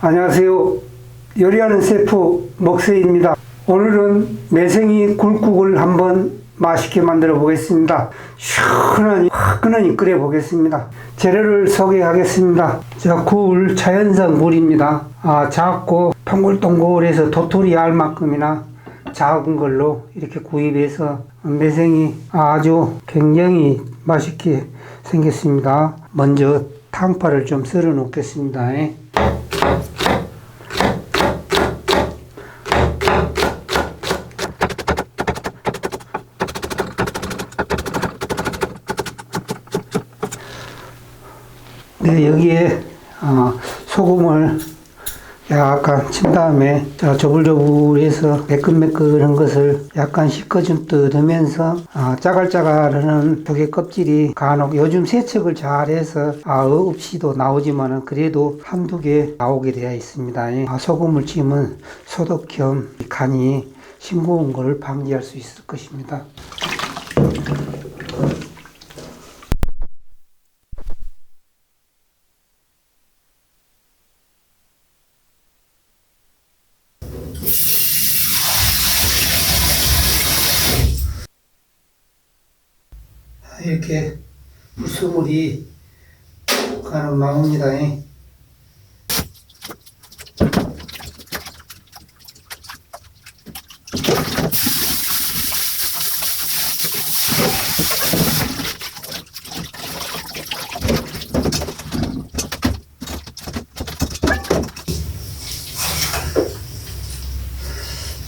안녕하세요. 요리하는 셰프 먹세입니다. 오늘은 매생이 굴국을 한번 맛있게 만들어 보겠습니다. 시원하니 화끈하니 끓여 보겠습니다. 재료를 소개하겠습니다. 자, 굴 자연산 굴입니다. 아, 작고 동글동글해서 도토리 알만큼이나 작은 걸로 이렇게 구입해서 매생이 아주 굉장히 맛있게 생겼습니다. 먼저 탕파를 좀 썰어 놓겠습니다. 네, 여기에 어, 소금을 약간 친 다음에 자, 조불조불해서 매끈매끈한 것을 약간 씻어준 뜯으면서 아, 짜갈짜갈하는 조개 껍질이 간혹 요즘 세척을 잘해서 아, 없이도 나오지만은 그래도 한두 개 나오게 되어 있습니다. 아, 소금을 치면 소독 겸 간이 싱거운 것을 방지할 수 있을 것입니다. 이렇게 불소물이 가는 나옵니다.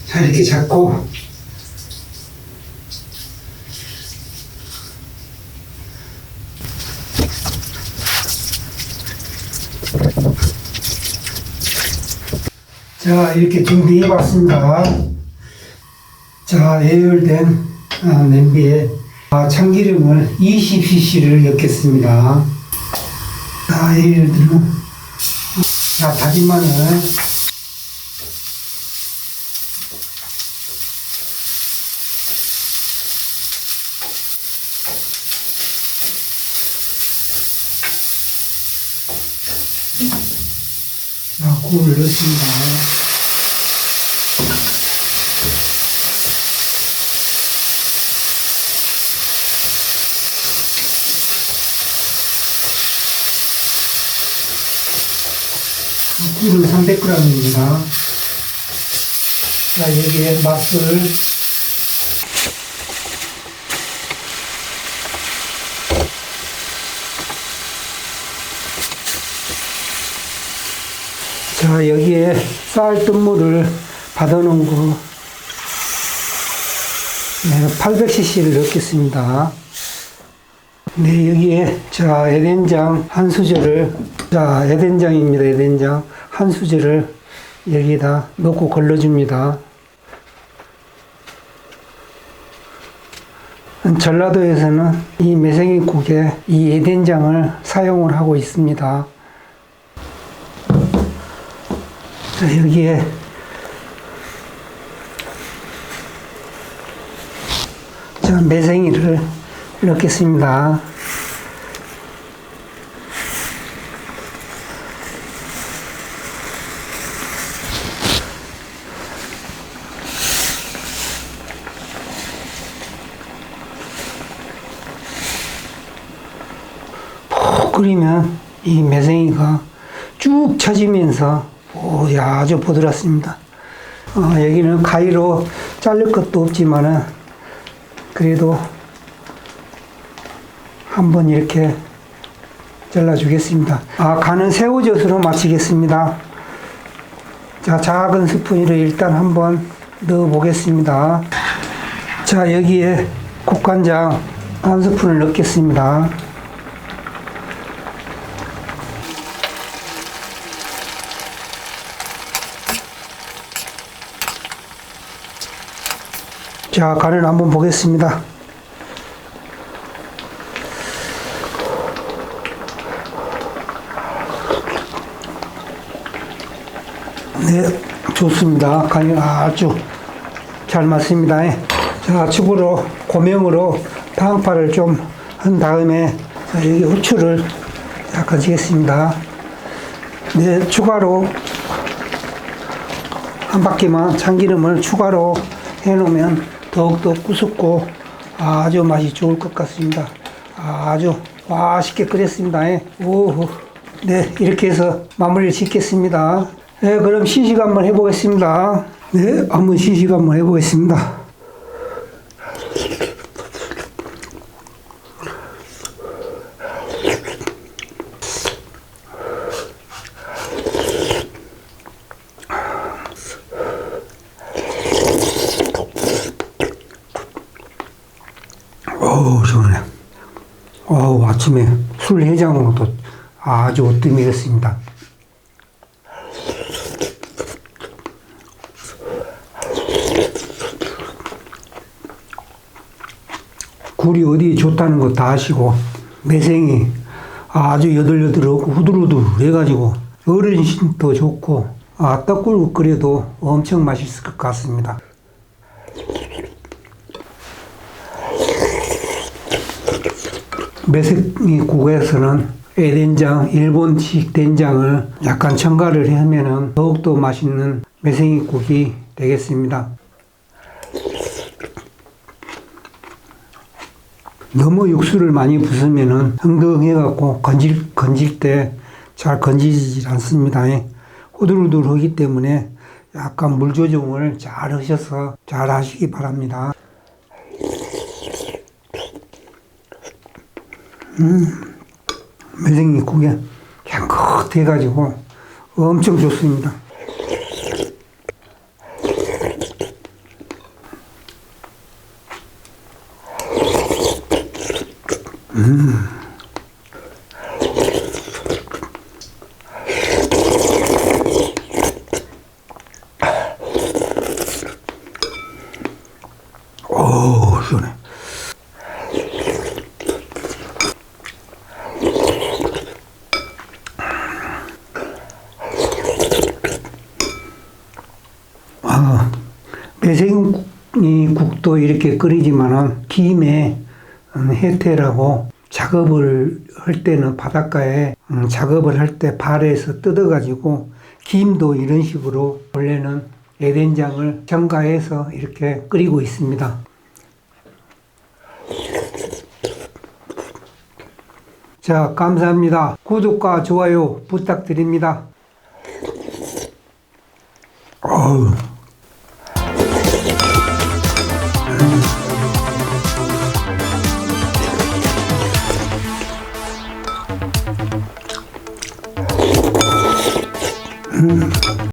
자, 이렇게 잡고 자, 이렇게 준비해 봤습니다. 자, 예열된 아, 냄비에 아, 참기름을 20cc를 넣겠습니다. 자, 예를 들어, 자, 다진 마늘, 자, 굴을 넣습니다. 굴은 300g입니다. 자, 여기에 맛을 자, 여기에 쌀뜨물을 받아놓은 거, 네, 800cc를 넣겠습니다. 네, 여기에, 자, 에덴장 한 수저를, 자, 에덴장입니다, 에덴장. 한 수저를 여기다 넣고 걸러줍니다. 전라도에서는 이 매생이국에 이 에덴장을 사용을 하고 있습니다. 자, 여기에 자, 매생이를 넣겠습니다. 푹 끓이면 이 매생이가 쭉 처지면서 오, 야, 아주 부드럽습니다. 어, 여기는 가위로 자를 것도 없지만은 그래도 한번 이렇게 잘라주겠습니다. 아, 간은 새우젓으로 마치겠습니다. 자, 작은 스푼으로 일단 한번 넣어 보겠습니다. 자, 여기에 국간장 한 스푼을 넣겠습니다. 자, 간을 한번 보겠습니다. 네, 좋습니다. 간이 아주 잘 맞습니다. 자, 축으로 고명으로 방파를 좀 한 다음에 자, 여기 후추를 약간 지겠습니다. 네, 추가로 한 바퀴만 참기름을 추가로 해놓으면 더욱더 구수고 아주 맛이 좋을 것 같습니다. 아주 맛있게 끓였습니다. 예. 오, 네, 이렇게 해서 마무리를 짓겠습니다. 네, 그럼 시식 한번 해보겠습니다. 네, 한번 시식 한번 해보겠습니다. 어우, 시원해. 어우, 아침에 술 해장으로도 아주 으뜸이겠습니다. 굴이 어디 좋다는 거 다 아시고, 매생이 아주 여들여들하고 후들후들 해가지고, 어르신도 좋고, 아, 떡국 끓여도 엄청 맛있을 것 같습니다. 매생이 국에서는 애된장, 일본식 된장을 약간 첨가를 하면은 더욱더 맛있는 매생이 국이 되겠습니다. 너무 육수를 많이 부으면은 흥덩해갖고 건질, 건질 때 잘 건지지 않습니다. 호들호들하기 때문에 약간 물 조정을 잘 하셔서 잘 하시기 바랍니다. 매생이 국에 향긋 해가지고 엄청 좋습니다. 음. 오, 시원해. 아, 매생이 국도 이렇게 끓이지만은 김에 음, 해태라고 작업을 할 때는 바닷가에 음, 작업을 할 때 발에서 뜯어가지고 김도 이런 식으로 원래는 애된장을 첨가해서 이렇게 끓이고 있습니다. 자, 감사합니다. 구독과 좋아요 부탁드립니다. 어우.